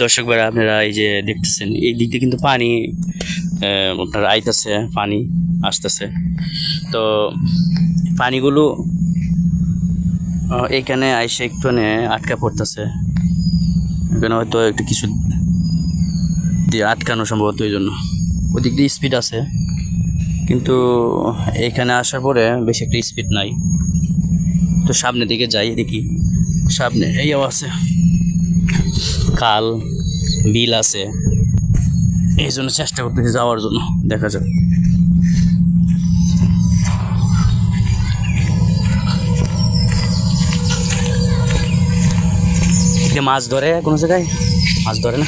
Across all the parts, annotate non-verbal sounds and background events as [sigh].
দর্শক ভাইরা, আপনারা এই যে দেখতেছেন, এই দিক দিয়ে কিন্তু পানি আপনার আইতেছে, পানি আসতেছে। তো পানিগুলো এইখানে আইসে একটু আটকা পড়তেছে। এখানে হয়তো একটু কিছু দিয়ে আটকানো সম্ভবত এই জন্য। ওদিক দিয়ে স্পিড আছে, কিন্তু এইখানে আসার পরে বেশি একটা স্পিড নাই। তো সামনের দিকে যাই দেখি। সামনে এইও আছে খাল, বিল আছে। এই জন্য চেষ্টা করতেছি যাওয়ার জন্য, দেখা যাক। মাছ ধরে কোনো জায়গায়? মাছ ধরে না?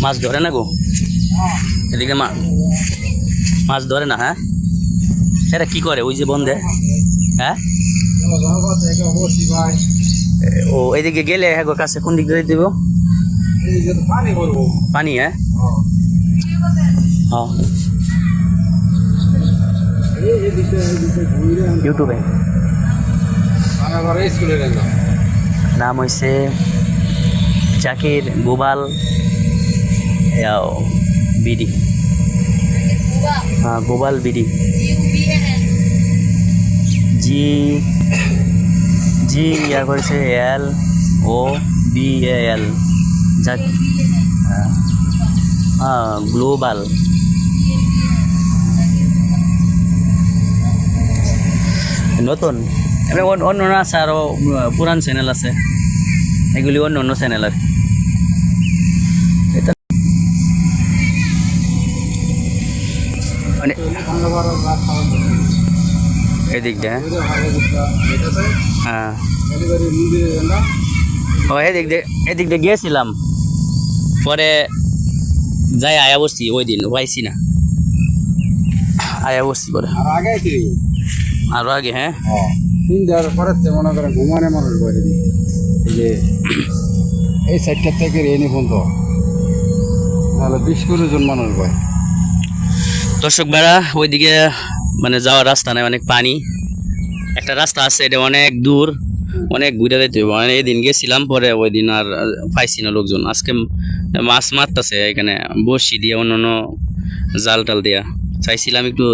মাছ ধরে না গো? এদিকে মা মাছ ধরে না হ্যাঁ? এটা কি করে? ওই যে বন্ধে হ্যাঁ? ও এদিকে গেলে হ্যাঁ কাছে কোন দিক দিয়ে দিব পানি হ্যাঁ? হ্যাঁ। ইউটিউবে। নাম হয়েছে জাকির গোবাল বিডি। হ্যাঁ গোবাল বিডি। জি। জি, ইয়া করেছে এল, ও, বি এল। যাক। হ্যাঁ গ্লোবাল। নতুন। অন্য অন্য আছে আরও পুরান চ্যানেল আছে। এগুলি অন্য অন্য চ্যানেল আর মানে এদিক দিয়ে হ্যাঁ। ও এদিক দিয়ে এদিক দিয়ে গিয়েছিলাম। পরে যাই আয়া বসছি ওই দিন পাইছি না। আয়া বসছি পরে। আর আগে কি? আরও আগে হ্যাঁ। তিন দেওয়ার পরে তো মনে করেন ঘুমানে মানুষ বলে যে এই সাইডটা থেকে এনে পর্যন্ত। তাহলে বিশ কুড়ি জন মানুষ বয় দর্শক বেড়া ওইদিকে মানে যাওয়ার রাস্তা নাই অনেক পানি। একটা রাস্তা আছে এটা অনেক দূর অনেক ঘুরে যেতে হবে মানে এদিন গেছিলাম পরে ওই দিন আর পাইছি না লোকজন। আজকে মাছ মারতেছে এখানে বসি দিয়ে অন্য অন্য জাল টাল দিয়া। চাইছিলাম একটু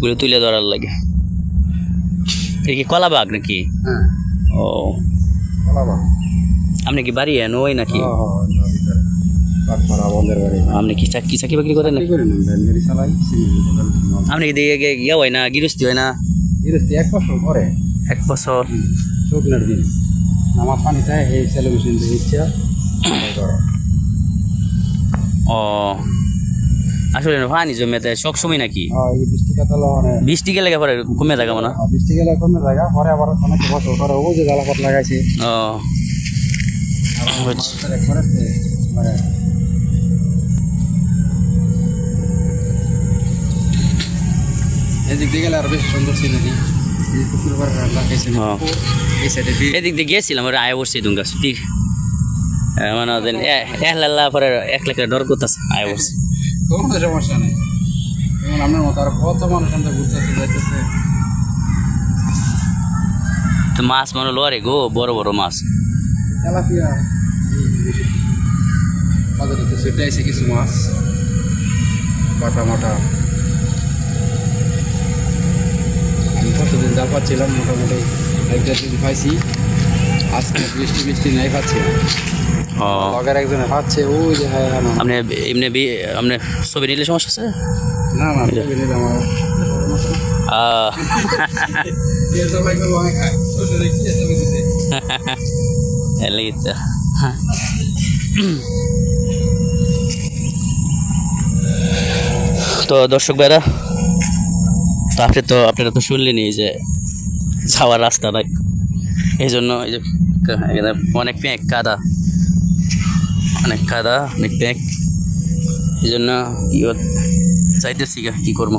ঘুরে তুলে ধরার লাগে। এটা কি কলাবাগ নাকি? হ্যাঁ। ও। আপনি কি বাড়ি এন ওই নাকি? আপনি কি চাকরি চাকরি বাকরি করেন? কি করি না আপনি কি দিয়ে গে- ইয়ে হয় না গৃহস্থী হয় না? গৃহস্থী এক বছর পরে এক বছর? শুকনার দিন। নামাজ পানি চাই এই সেলে মেশিন ইচ্ছা ও আসলে পানি জমেতে সব সময় নাকি? বৃষ্টি মানে বৃষ্টি গেলে পরে কমে থাকে না হ্যাঁ, বৃষ্টি গেলে কমে জায়গা পরে আবার অনেক বছর পরে ও যে জ্বালাপাত লাগাইছে। ও এদিক দিয়ে গেলে আরও বেশি সুন্দর সিনারি। হ্যাঁ। এদিক দিয়ে গিয়েছিলাম ওরা আয় বসছি দুঙ্গা ঠিক এ, মানে ওদের এ- একলা পরে এক লাখ ডর করতেছে আয় বসছি কোনো সমস্যা নেই। যেমন আপনার মতো আর কত মানুষ আমরা ঘুরতেছে যাইতেছে। তো মাছ মনে লরে গো বড় বড় মাছ। তেলাপিয়া বাজারে তো সেটা এসে কিছু মাছ। বাটা মাটা। আমি কতদিন যা পাচ্ছিলাম মোটামুটি একটা দিন পাইছি। আজকে বৃষ্টি বৃষ্টি নাই পাচ্ছি। লগের একজনে পাচ্ছে ওই যে হ্যাঁ হ্যাঁ, আপনি এমনি বি- আপনি ছবি নিলে সমস্যা আছে? না না ছবি নিলে আমার [laughs] লাগি তো। তো দর্শক ভাইরা তো আপনি তো আপনারা তো শুনলেনই যে যাওয়ার রাস্তা নাই এই জন্য এই যে অনেক প্যাঁক কাদা অনেক কাদা অনেক প্যাঁক এই জন্য কি চাইতেছি গা, কী করব?